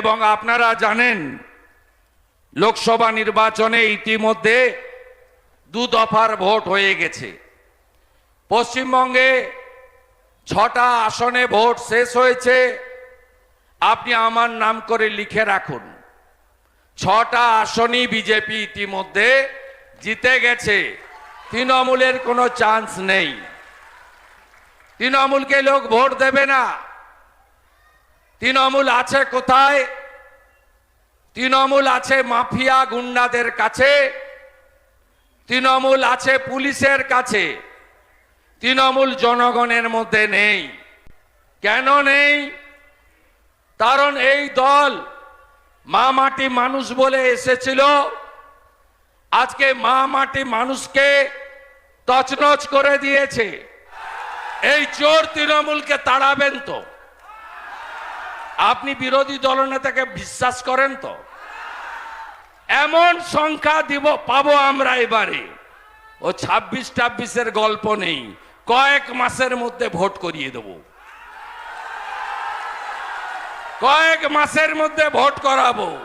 এবং আপনারা জানেন, লোকসভা নির্বাচনে ইতিমধ্যে দু দফার ভোট হয়ে গেছে। পশ্চিমবঙ্গে ছটা আসনে ভোট শেষ হয়েছে। আপনি আমার নাম করে লিখে রাখুন। ছটা আসনই বিজেপি ইতিমধ্যে জিতে গেছে। তৃণমূলের কোনো চান্স নেই। তৃণমূলকে লোক ভোট দেবে না। তৃণমূল আছে কোথায়? তৃণমূল আছে মাফিয়া গুন্ডাদের কাছে। তৃণমূল আছে পুলিশের কাছে। তৃণমূল জনগণের মধ্যে নেই। কেন নেই? কারণ এই দল মা মাটি মানুষ বলে এসেছিল। আজকে মা মাটি মানুষকে তছনছ করে দিয়েছে। এই চোর তৃণমূলকে তাড়াবেন তো। আপনি বিরোধী দলনেতাকে বিশ্বাস করেন তো? এমন সংখ্যা দিব, পাবো আমরা এবারে। ও ছাব্বিশ টাব্বিশের গল্প নেই, কয়েক মাসের মধ্যে ভোট করিয়ে দেব। কয়েক মাসের মধ্যে ভোট করাবো।